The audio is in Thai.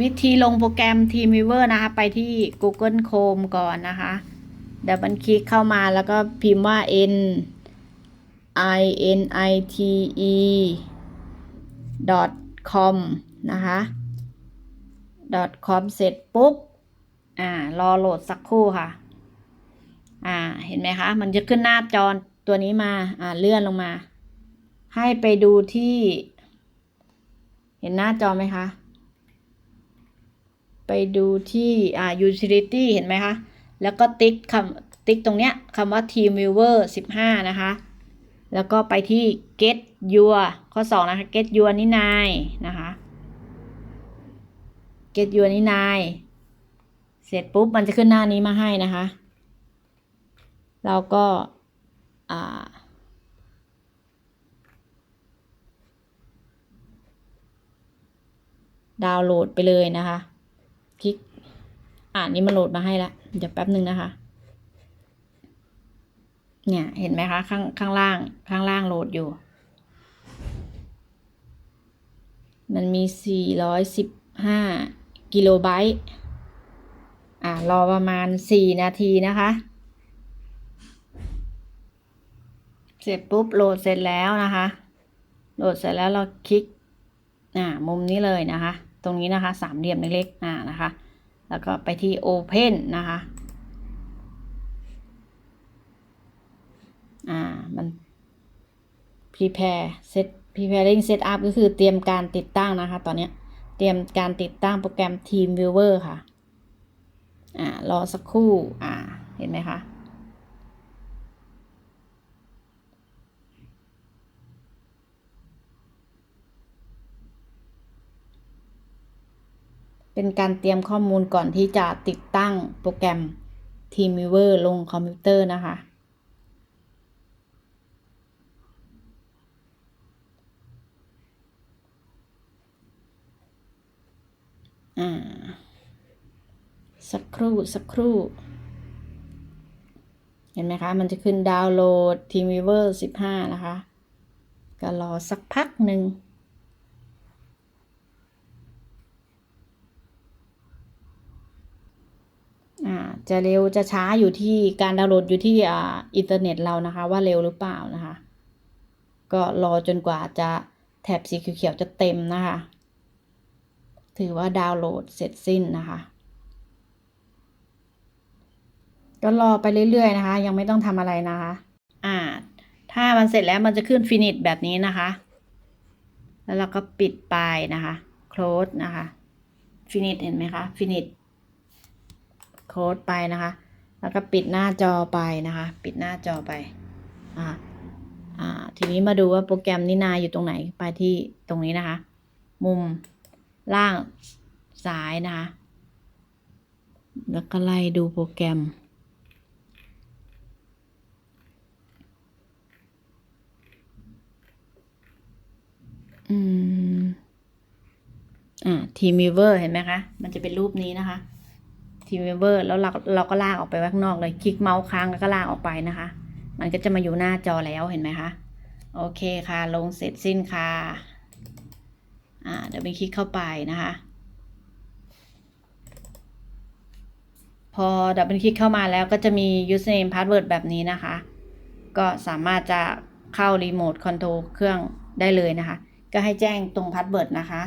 วิธีลงโปรแกรม TeamViewer นะคะ ไปที่ Google Chrome ก่อนนะคะเดี๋ยวมันคลิกเข้ามาแล้วก็พิมพ์ว่า n i n i t e com นะคะ com เสร็จปุ๊บ อ่า รอโหลดสักครู่ค่ะ อ่า เห็นไหมคะ มันจะขึ้นหน้าจอตัวนี้มา อ่า เลื่อนลงมา ให้ไปดูที่ เห็นหน้าจอไหมคะ ไปดูที่อ่า utility เห็นไหมคะ แล้วก็ติ๊กคำติ๊กตรงเนี้ยคำว่า TeamViewer 15 นะคะ แล้วก็ไปที่ get your ข้อ 2 นะคะ get your นี่นายนะคะ get your นี่นายเสร็จปุ๊บมันจะขึ้นหน้านี้มาให้นะคะ เราก็อ่าดาวน์โหลดไปเลยนะคะ คลิก อ่านี่มันโหลดมาให้แล้วเดี๋ยวแป๊บหนึ่งนะคะ เนี่ยเห็นไหมคะ ข้างข้างล่าง ข้างล่างโหลดอยู่ มันมี 415 กิโลไบต์อ่ารอประมาณ 4 นาทีนะคะ เสร็จปุ๊บโหลดเสร็จแล้วนะคะ โหลดเสร็จแล้วเราคลิกอ่ามุมนี้เลยนะคะ ตรงนี้นะคะ สามเหลี่ยมเล็กๆอ่านะคะ แล้วก็ไปที่ Open นะคะอ่ามัน prepare set preparing setup ก็คือเตรียมการติดตั้งนะคะ ตอนนี้เตรียมการติดตั้งโปรแกรม TeamViewer ค่ะ อ่ารอสักครู่ อ่า เห็นไหมคะ เป็นการเตรียมข้อมูลก่อนที่จะติดตั้งโปรแกรม TeamViewer ลงคอมพิวเตอร์นะคะอ่าสักครู่ สักครู่ เห็นไหมคะ มันจะขึ้นดาวน์โหลด TeamViewer 15 นะคะ ก็รอสักพักหนึ่ง อ่า จะเร็วจะช้าอยู่ที่การดาวน์โหลดอยู่ที่อ่าอินเทอร์เน็ตเรานะคะ ว่าเร็วหรือเปล่านะคะ ก็รอจนกว่าจะแถบสีเขียวๆจะเต็มนะคะ ถือว่าดาวน์โหลดเสร็จสิ้นนะคะก็รอไปเรื่อยๆนะคะ ยังไม่ต้องทำอะไรนะคะ อ่า ถ้ามันเสร็จแล้วมันจะขึ้น finish แบบนี้นะคะ แล้วเราก็ปิดไปนะคะ close นะคะ finish เห็นไหมคะ finish โค้ดไปนะคะ แล้วก็ปิดหน้าจอไปนะคะ ปิดหน้าจอไปอ่าอ่าทีนี้มาดูว่าโปรแกรมนินาอยู่ตรงไหนไปที่ตรงนี้นะคะ มุมล่างซ้ายนะคะ แล้วก็ไล่ดูโปรแกรมอืมอ่า TeamViewer เห็นไหมคะ มันจะเป็นรูปนี้นะคะ ทีมเมมเบอร์แล้วเราเราก็ลากออกไปข้างนอกเลยคลิกเมาส์ค้างแล้วก็ลากออกไปนะคะ มันก็จะมาอยู่หน้าจอแล้วเห็นไหมคะโอเคค่ะ ลงเสร็จสิ้นค่ะอ่าเดี๋ยวไปคลิกเข้าไปนะคะ พอดับเบิลคลิกเข้ามาแล้วก็จะมี username password แบบนี้นะคะ ก็สามารถจะเข้ารีโมทคอนโทรลเครื่องได้เลยนะคะ ก็ให้แจ้งตรงพาสเวิร์ดนะคะ